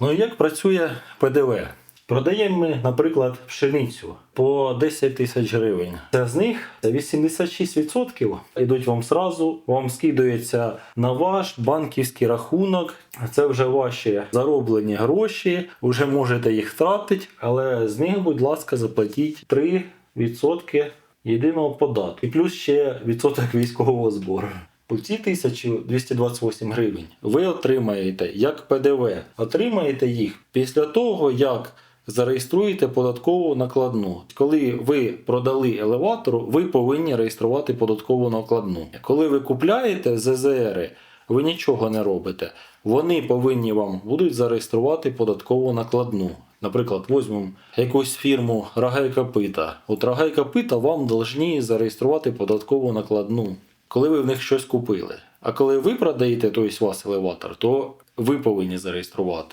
Ну і як працює ПДВ? Продаємо ми, наприклад, пшеницю по 10 тисяч гривень. З них 86% йдуть вам сразу, вам скидується на ваш банківський рахунок. Це вже ваші зароблені гроші, вже можете їх втратити, але з них, будь ласка, заплатіть 3% єдиного податку. І плюс ще відсоток військового збору. Ці 1228 гривень ви отримаєте як ПДВ. Отримаєте їх після того, як зареєструєте податкову накладну. Коли ви продали елеватору, ви повинні реєструвати податкову накладну. Коли ви купляєте ЗЗР, ви нічого не робите. Вони повинні вам будуть зареєструвати податкову накладну. Наприклад, візьмемо якусь фірму Рагай Копита. От Рагай Копита вам повинні зареєструвати податкову накладну, коли ви в них щось купили. А коли ви продаєте, той у вас елеватор, то ви повинні зареєструвати.